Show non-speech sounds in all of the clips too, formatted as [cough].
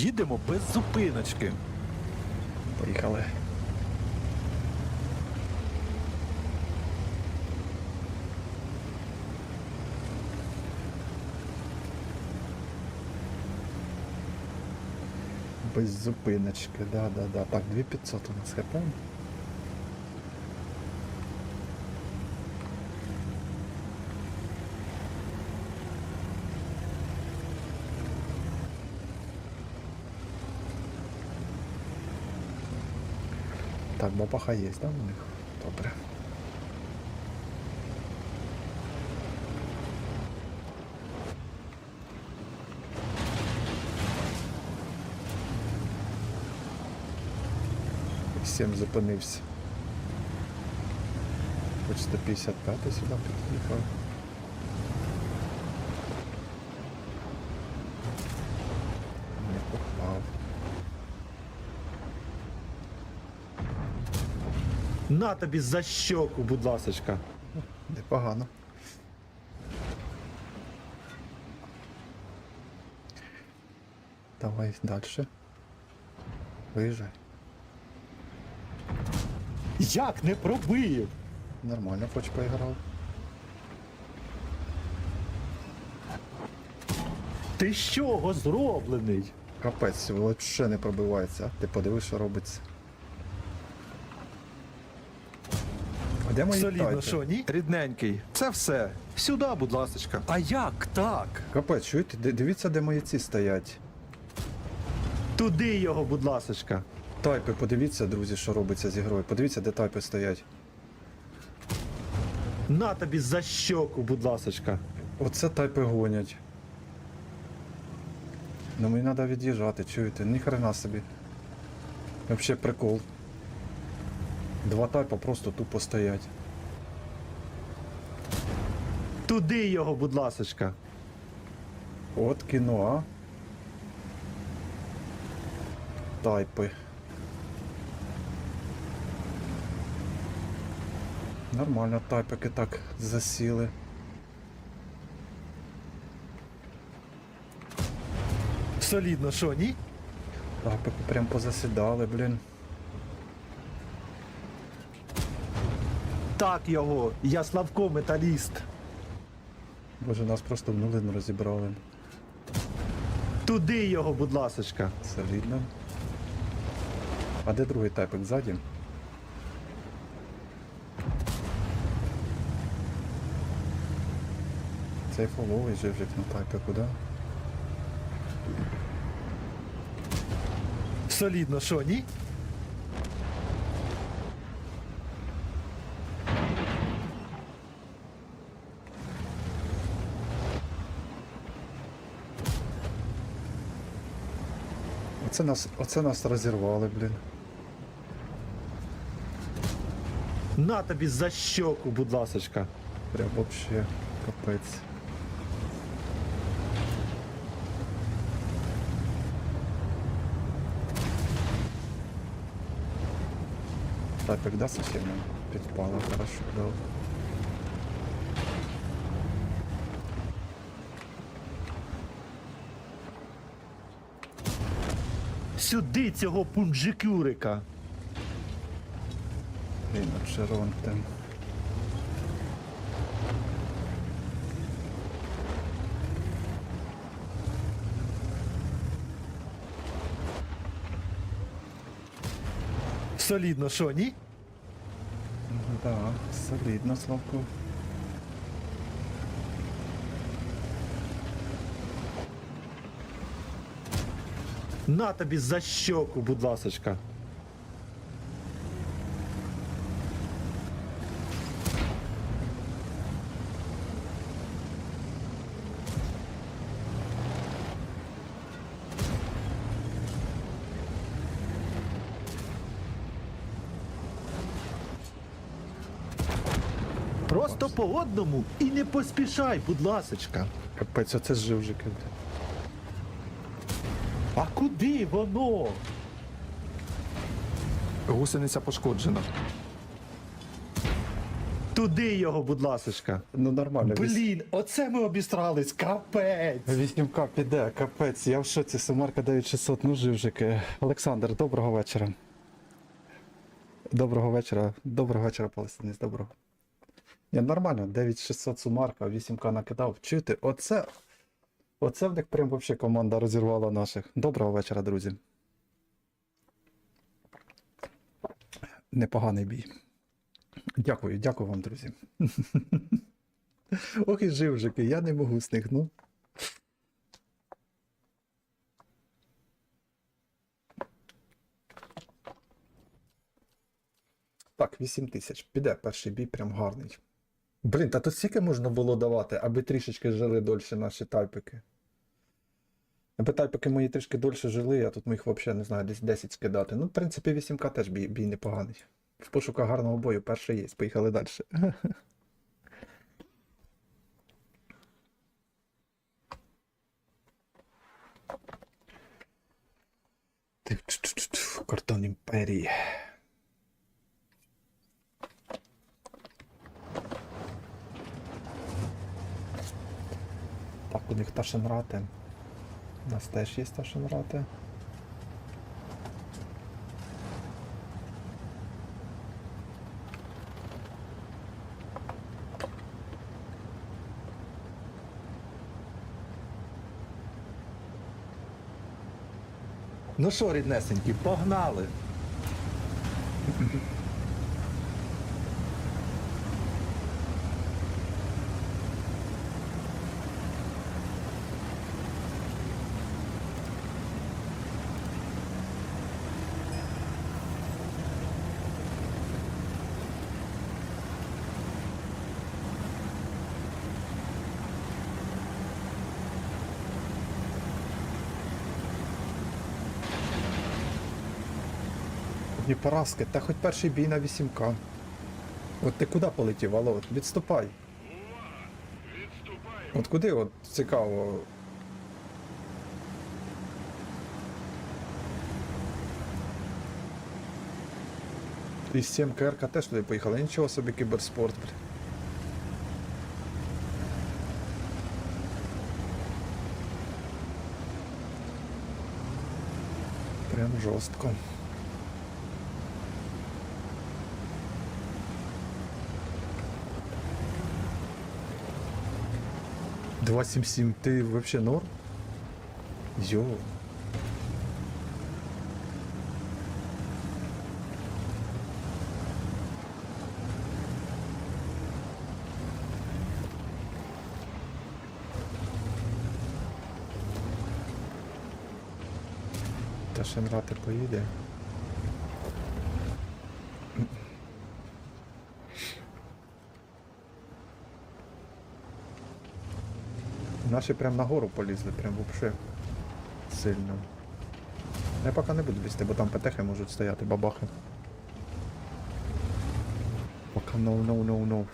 Їдемо без зупиночки. Поїхали. Без зупиночки, да, да, да. Так, 2500 у нас хп. Так, бабаха є, да, у них? Добре. Всім зупинився. Хоч 155 сюди під'їхав. Не попав. На тобі за щоку, будь ласочка. Непогано. Давай далі. Виїжджай. Як не пробив? Нормально хоч поіграв. Ти з чого зроблений? Капець, взагалі не пробивається. Ти подивись, що робиться. Де мої Солідно, тайти? що ні? Рідненький. Це все. Сюди, будь ласочка. А як так? Капець, чуєте? Ди- Дивіться, де мої ці стоять. Туди його, будь ласочка. Тайпи, подивіться, друзі, що робиться з ігрою. Подивіться, де тайпи стоять. На тобі за щоку, будь ласочка. Оце тайпи гонять. Ну мені треба від'їжджати, чуєте? Ні хрена собі. Вообще прикол. Два тайпа просто тупо стоять. Туди його, будь ласочка. От кіно, а? Тайпи. Нормально тайпики так засіли. Солідно, що ні? Тайпики прям позасідали, блін. Так його. Я Славко металіст. Боже, нас просто в нулин розібрали. Туди його, будь ласочка. Солідно. А де другий тайпик ззаді? Цей фоловий живжик на тайпику, да? Солідно, що ні? Оце нас, оце нас розірвали, блін. На тобі за щоку, будь ласочка. Прям вообще капець. Тайпик, да, совсем підпало, хорошо, да. Сюди цього пунджикюрика. Блін, там. Солідно, що ні? Да, солідно, Славко. На тобі за щоку, будь ласочка. Просто по одному і не поспішай, будь ласочка. Капець, оце живжики. А куди воно? Гусениця пошкоджена. Туди його, будь ласочка. Ну нормально. Блін, оце ми обістрались, капець. 8К піде, капець, я в шоці, Сумарка 9600, ну живжики. Олександр, доброго вечора. Доброго вечора, доброго вечора, палестинець, доброго. Ні, нормально, 9600 Сумарка, 8К накидав. Чуєте, оце, оце в них прям вообще команда розірвала наших. Доброго вечора, друзі. Непоганий бій. Дякую, дякую вам, друзі. [laughs] Ох і живжики, я не можу з ну. Так, 8 тисяч. Піде перший бій, прям гарний. Блін, та тут стільки можна було давати, аби трішечки жили дольше наші тайпики. Аби тайпики мої трішки дольше жили, а тут ми їх взагалі не знаю, десь 10 скидати. Ну, в принципі, 8К теж бій, бій непоганий. В пошуках гарного бою перший є. Поїхали далі. [laughs] Кордон імперії. Так, у них Ташенрати. У нас теж є Ташенрати. Ну що, ріднесенькі, погнали. Одні поразки, та хоч перший бій на 8К. От ти куди полетів, алло? От Відступай. От куди, от цікаво. І 7 КРК теж туди поїхала, нічого собі кіберспорт, бля. Прям жорстко. Два сім сім, ти вообще норм? Йо. Та ще грати поїде. Наші прям нагору полізли, прям вообще сильно. Я поки не буду лізти, бо там ПТХ можуть стояти, бабахи. Поки no, no, no, no.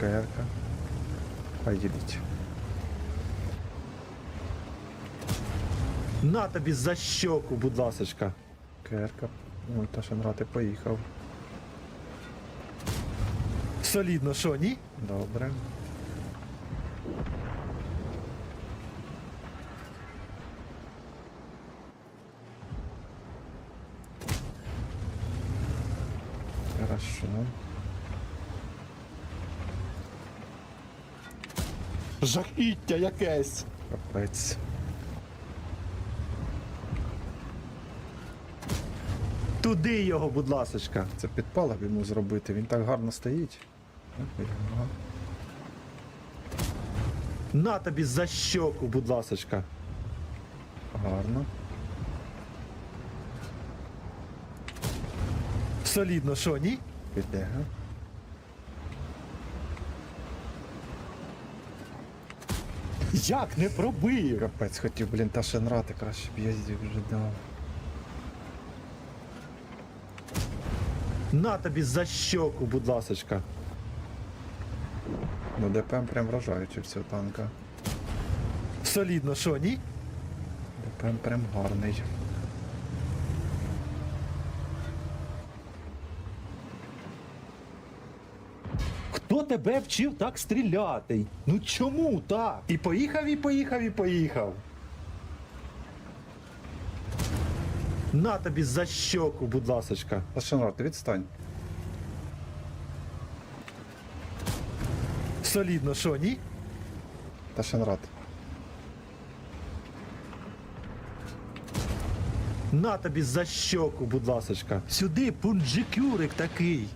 КРК. Хай. На тобі за щоку, будь ласочка. КРК. Ой, та Шенрати поїхав. Солідно, що, ні? Добре. Хорошо. Жахіття якесь. Капець. Туди його, будь ласочка. Це підпала б йому зробити, він так гарно стоїть. На тобі за щоку, будь ласочка. Гарно. Солідно, що, ні? Піде. га? Як не пробив? Капець хотів, блін, та шенрати краще б їздив вже дав. На тобі за щоку, будь ласочка. Ну ДПМ прям вражаюче все танка. Солідно, що, ні? ДПМ прям гарний. Хто тебе вчив так стріляти? Ну чому так? І поїхав, і поїхав, і поїхав. На тобі за щоку, будь ласочка. ти відстань. Солідно, що, ні? Та Шенрат. На тобі за щоку, будь ласочка. Сюди пунджикюрик такий.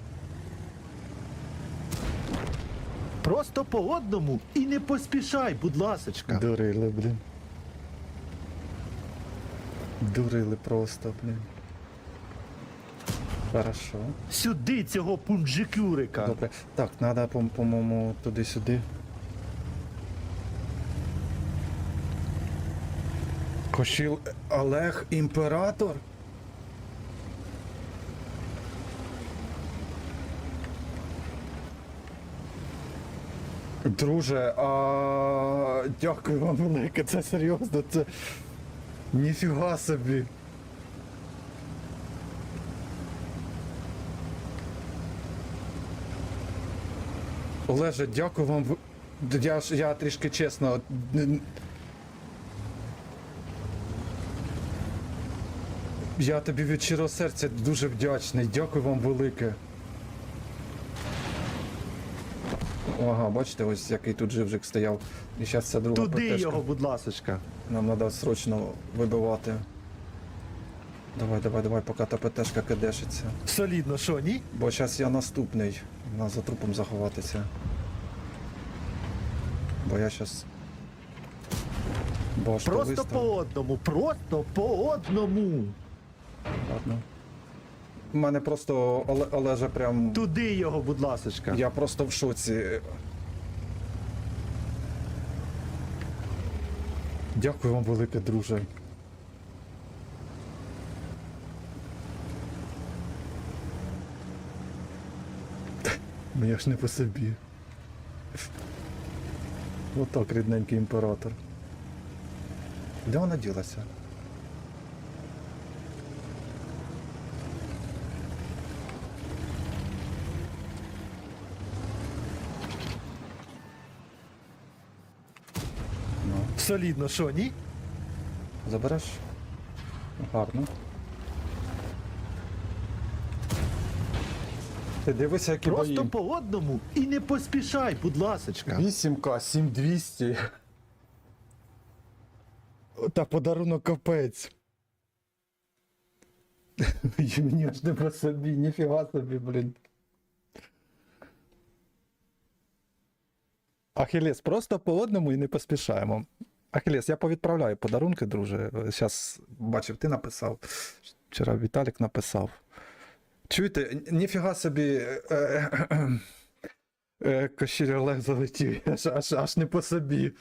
Просто по одному і не поспішай, будь ласочка. Дурили, блін. Дурили просто, блін. Хорошо. Сюди цього пунджикюрика. Добре. Так, треба, по- по-моєму, туди-сюди. Кошіл Олег імператор. Друже, а дякую вам велике, це серйозно, це. Ніфіга собі. Олеже, дякую вам. Я, я трішки чесно. Я тобі від щирого серця дуже вдячний. Дякую вам велике. Ага, бачите, ось який тут живжик стояв. І зараз ця друга Туди ПТшка. його, будь ласочка. Нам треба срочно вибивати. Давай, давай, давай, поки та ПТшка кидешиться. Солідно, що, ні? Бо зараз я наступний. На за трупом заховатися. Бо я зараз. Башку Просто виставлю. по одному, просто по одному. Ладно. У мене просто Оле- Олежа прям. Туди його, будь ласочка. Я просто в шоці. Дякую вам велике, друже. Мені ж не по собі. Отак, рідненький імператор. Де вона ділася? Ну. Солідно, що, ні? Забереш? Гарно. Ти дивися, які Просто бої. по одному і не поспішай, будь ласочка. 8К, 7200. Та подарунок капець. [laughs] Мені аж не по собі, ніфіга собі, блін. Ахілес, просто по одному і не поспішаємо. Ахілес, я повідправляю подарунки, друже. Зараз бачив, ти написав. Вчора Віталік написав. Чуєте, ніфіга собі. е, е, е, Кощір Олег залетів, аж, аж, аж не по собі.